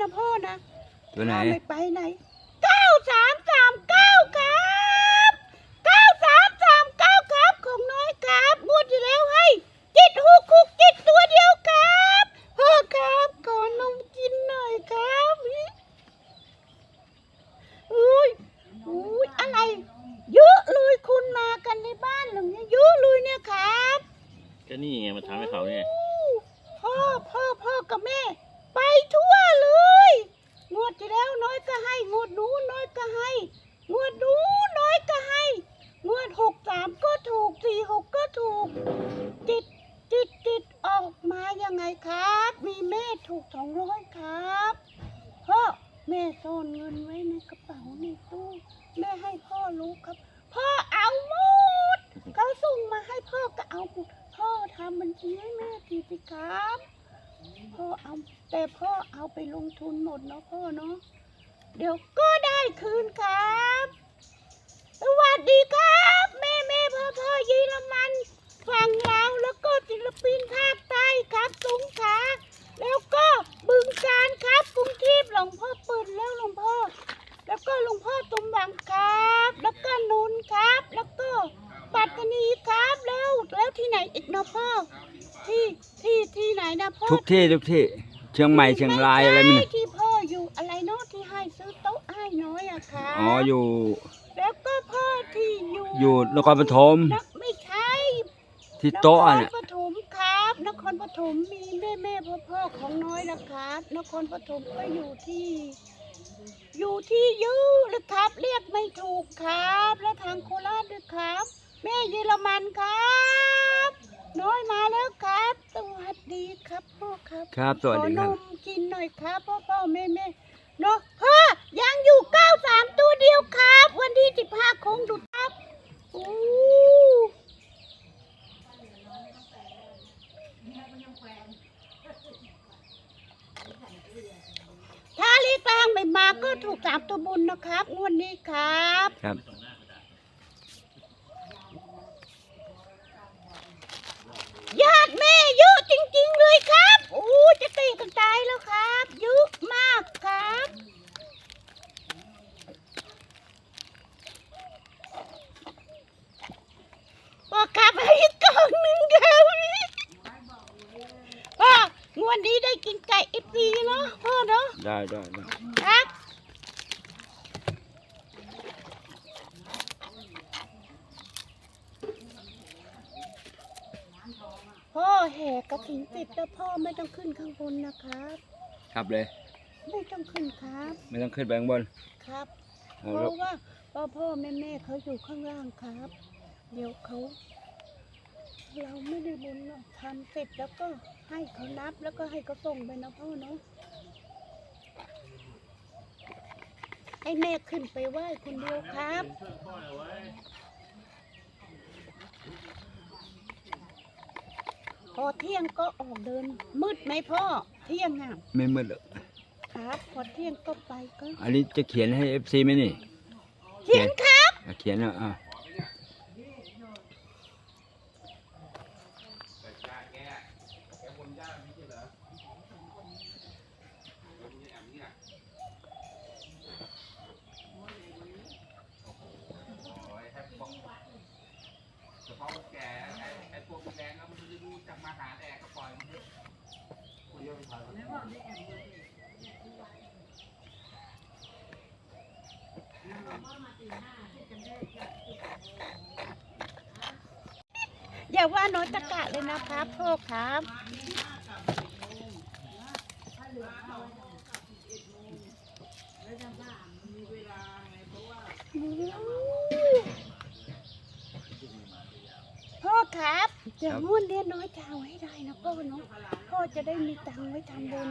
นะพ่อนะตัวไหนถ้าไม่ไปไหนเก้าสามสามเก้าครับเก้าสามสามเก้าครับของน้อยครับงวดที่แล้วให้จิตหกหกจิตตัวเดียวครับพ่อครับขอนมกินหน่อยครับอุ้ยอุ้ยอะไร เยอะเลยคุณมากันในบ้านหลังนี้เยอะเลยเนี่ยครับ ก็นี่ไงมาทำให้เขาเนี่ย พ่อพ่อพ่อกับแม่ ไปทั่วเลย งวดที่แล้วน้อยก็ให้ งวดนู้นน้อยก็ให้ งวดนู้นน้อยก็ให้ งวดหกสามก็ถูกสี่หกก็ถูก ติดติดติดออกมายังไงครับ มีแม่ถูกสองร้อยครับพ่อแม่ซ่อนเงินไว้ในกระเป๋าในตู้ แม่ให้พ่อรู้ครับ พ่อเอาหมด เขาส่งมาให้พ่อก็เอาหมด พ่อทำบัญชีให้แม่ทีสิครับพ่อเอาแต่พ่อเอาไปลงทุนหมดเนาะพ่อเนาะเดี๋ยวก็ได้คืนครับ สวัสดีครับ แม่แม่พ่อพ่อเยีรมันฝั่งลาวแล้วก็ศิลปินภาคใต้ครับสงขลาแล้วก็บึงการครับกรุงเทพหลวงพ่อเปิดแล้วหลวงพ่อ แล้วก็หลวงพ่อสมหวังครับ แล้วก็นนท์ครับ แล้วก็ปัตตานีครับแล้วแล้วที่ไหนอีกนะพ่อ ที่ที่ที่ไหนนะพ่อ ทุกที่ทุกที่ เชียงใหม่เชียงรายอะไรไม่ไม่ใช่ที่พ่ออยู่อะไรเนาะที่ให้ซื้อโต๊ะให้น้อยอะค่ะอ๋ออยู่ แล้วก็พ่อที่อยู่อยู่นครปฐมนักไม่ใช่ที่โต๊ะอะนเนี่ยครปฐมครับ นครปฐมมีแม่แม่พ่อพ่อของน้อยนะครับ นครปฐมก็อยู่ที่ อยู่ที่ยื้อเลยครับ เรียกไม่ถูกครับ และทางโคราชด้วยครับ แม่เยอรมันครับ น้อยมาแล้วครับสวัส ดีครับพ่อครับครับสวัสดีคขรัอบนมกินหน่อยครับพ่อพ่อแม่แม่เนาะพ่อยังอยู่เก้าสามตัวเดียวครับ วันที่สิบห้าคงดูครับอู้ถ้าลีกลางไม่มาก็ถูกสามตัวบนนะครับงวดนี้ครับ ครับ ญาติแม่เยอะ จริงๆเลยครับ โอ้จะตีกันตายแล้วครับ ยุกมากครับ บอกครับให้กกล่องหนึ่งครับพ่องวดนี้ได้กินไก่เอฟซีเนาะพ่อเนาะได้ได้ได้ ครับพ่อ แห่กระถิ่นติดแล้วพ่อไม่ต้องขึ้นข้างบนนะครับ ครับเลย ไม่ต้องขึ้นครับ ไม่ต้องขึ้นไปข้างบนครับ เพเอาแล้วราะว่าพ่อพ่อแม่แม่เขาอยู่ข้างล่างครับ เดี๋ยวเขา เราไม่ได้บุญหรอกทำเสร็จแล้วก็ให้เขานับแล้วก็ให้เขาส่งไปนะพ่อเนาะให้แม่ขึ้นไปไหว้คนเดียวครับ อเที่ยงก็ออกเดิน มืดไหมพ่อ เที่ยงอะไม่มืดหรอกครับ พอเที่ยงก็ไปก็ อันนี้จะเขียนให้เอฟซีไหมนี่ เขียนครับ อะเขียนแล้วอะ อย่าว่าน้อยตะกะเลยนะครับพ่อครับ พ่อครับเดี๋ยวมุ่นเรียนน้อยจะเอาให้ได้นะพ่อเนาะพ่อจะได้มีตังค์ไว้ทำบุญ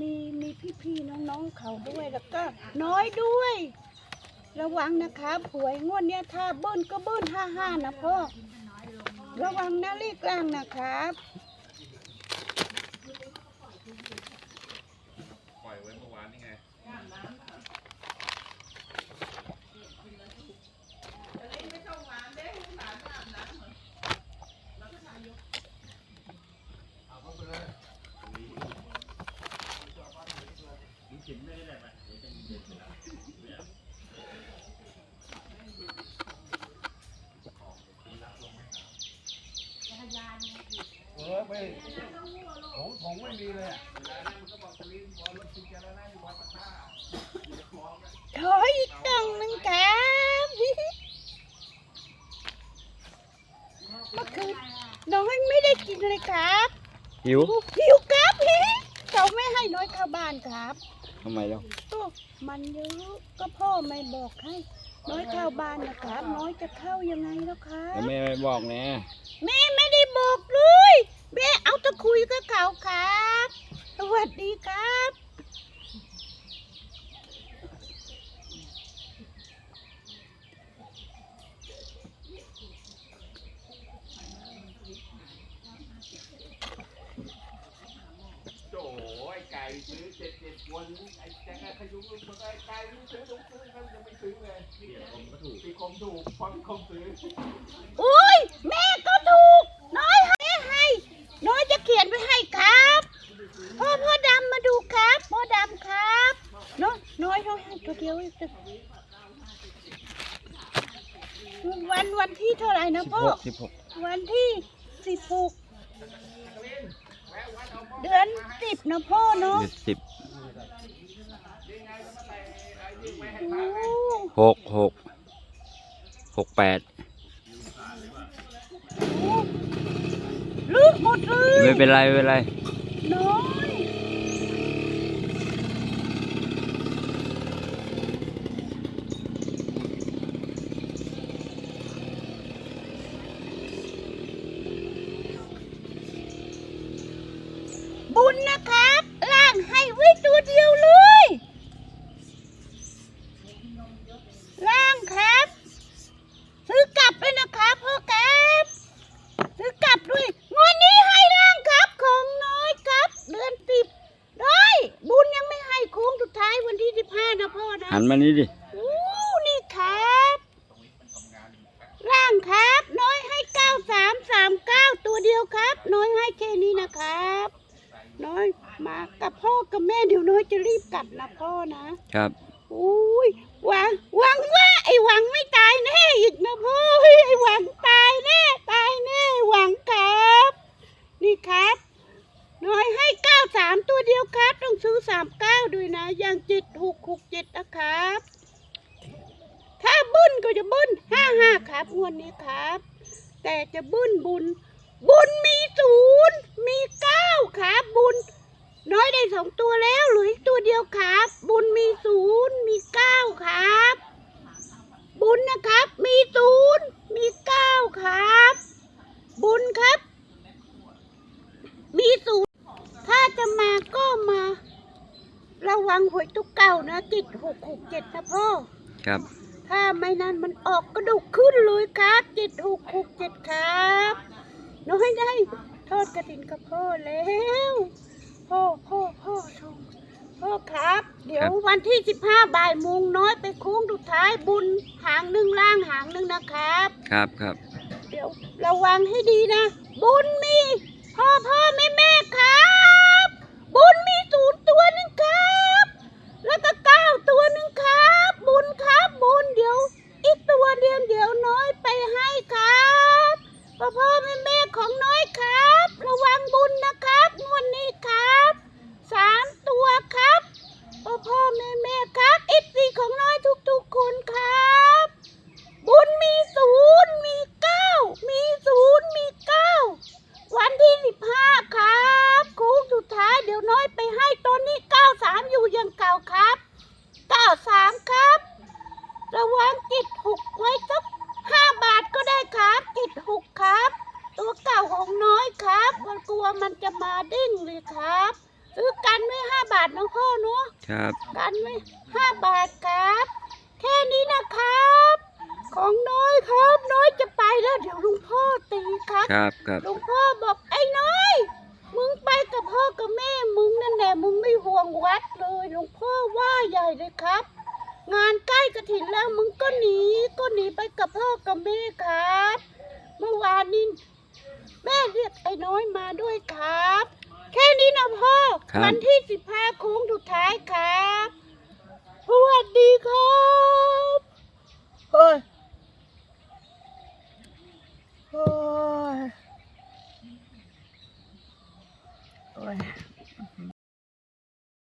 มีมีพี่ๆน้องๆเขาด้วยแล้วก็น้อยด้วย ระวังนะครับหวยงวดเนี้ยถ้าเบิ้ลก็เบิ้ลห้าห้านะพ่อ ระวังนะเลขกลางนะครับ ปล่อยไว้เมื่อวานนี่ไง พ อ ไปของของไม่มีเลยอะขออีกกล่องหนึ่งครับเมื่อคืนน้อยไม่ได้กินเลยครับหิวหิวครับเขาไม่ให้น้อยเข้าบ้านครับทำไมล้วก็มันเยอะก็พ่อไม่บอกให้ น้อยเข้าบ้านนะครับ น้อยจะเข้ายังไงแล้วครับแม่ไม่บอกแน่แม่ไม่ได้บอกเลย แม่เอาแต่คุยกับเขาครับ สวัสดีครับโอ้ยไก่ซื้อเจ็ดเจ็ดวันไอ้แจ๊กขยุ้งมันไก่ไก่ซื้อต้องซื้อเขาจะไม่ซื้อเลยพี่คมก็ถูกพี่คมถูกพอพี่คมซื้อ อุ้ยแม่ก็ถูก น้อยให้ให้ น้อยจะเขียนไว้ให้ครับ พ่อพ่อดำมาดูครับ พ่อดำครับ น้อยน้อยน้อยให้ตัวเดียวเองวันวันที่ เท่าไหร่นะสิบพ่อหกสิบหกวันที่สิบหกเดือนสิบนะพ่อเนาะเดือนสิบโอ้หกหกหกแปดโหลึกหมดเลยไม่เป็นไรไม่เป็นไร น้อย บุญนะครับล่างให้ไว้ตัวเดียวเลย ล่างครับ ซื้อกลับด้วยนะครับพ่อครับ ซื้อกลับด้วยงวดนี้ให้ล่างครับของน้อยครับ เดือนสิบได้บุญยังไม่ให้โค้งสุดท้ายวันที่สิบห้านะพ่อนะ หันมานี้ดิ อู้นี่ครับ ล่างครับ น้อยให้เก้าสามสามเก้าตัวเดียวครับ น้อยให้แค่นี้นะครับ น้อยมากับพ่อกับแม่เดี๋ยวน้อยจะรีบ กลับนะพ่อนะครับอุ้ยหวังหวังว่าไอ้หวังไม่ตายแน่อีกนะพ่อเฮ้ยไอ้หวังตายแน่ตายแน่หวังครับ นี่ครับ น้อยให้เก้าสามตัวเดียวครับ ต้องซื้อสามเก้าด้วยนะอย่างเจ็ดหกหกเจ็ดนะครับ ถ้าบึ้นก็จะบึ้นห้าห้าครับงวดนี้ครับ แต่จะบึ้นบุญ บุญมีศูนย์มีเก้าครับบุญ น้อยได้สองตัวแล้วเหลืออีกตัวเดียวครับ บุญมีศูนย์มีเก้าครับ บุญนะครับ มีศูนย์มีเก้าครับ บุญครับ มีศูนย์ถ้าจะมาก็มา ระวังหวยตุกเก่านะจิตหกหกเจ็ดนะพ่อครับ ถ้าไม่นั้นมันออกกระดูกขึ้นเลยครับเจ็ดหกหกเจ็ดครับ น้อยได้ทอดกระถินกับพ่อแล้ว พ่อพ่อพ่อชมพ่อครับ เดี๋ยววันที่สิบห้าบ่ายโมงน้อยไปโค้งสุดท้ายบุญหางหนึ่งล่างหางหนึ่งนะครับ ครับครับเดี๋ยวระวังให้ดีนะ บุญมีพ่อพ่อแม่แม่ครับ บุญมีศูนย์ตัวหนึ่งครับ แล้วก็เก้าตัวหนึ่งครับ บุญครับบุญเดี๋ยว อีกตัวเดียวเดี๋ยวน้อยไปให้ครับพ่อพ่อแม่แม่ของน้อยครับ ระวังบุญนะครับงวดนี้ครับสามตัวครับพ่อพ่อแม่แม่ครับเอฟซีของน้อยทุกๆคนครับ บุญมีศูนย์มีเก้ามีศูนย์มีเก้าวันที่สิบห้าครับโค้งสุดท้ายเดี๋ยวน้อยไปให้ตอนนี้เก้าสามอยู่อยังเก่าครับเก้าสามครับ ระวังจิตหกไว้สักห้าบาทก็ได้ครับจิตหกครับ ตัวเก่าของน้อยครับมันกลัวมันจะมาเด้งเลยครับซื้อกันไว้ห้าบาทนะพ่อเนาะ ครับ กันไว้ห้าบาทครับ แค่นี้นะครับ ของ น้อยครับน้อยจะไปแล้วเดี๋ยวลุงพ่อตีครับครับครับลุงพ่อบอกไอ้น้อย มึงไปกับพ่อกับแม่มึงนั่นแหละมึงไม่ห่วงวัดเลยลุงพ่อว่าใหญ่เลยครับ งานใกล้กระถินแล้วมึงก็หนีก็หนีไปกับพ่อกับแม่ครับ เมื่อวานนี้แม่เรียกไอ้น้อยมาด้วยครับ แค่นี้นะพ่อครับ วันที่สิบห้าโค้งสุดท้ายครับสวัสดีครับ เฮ้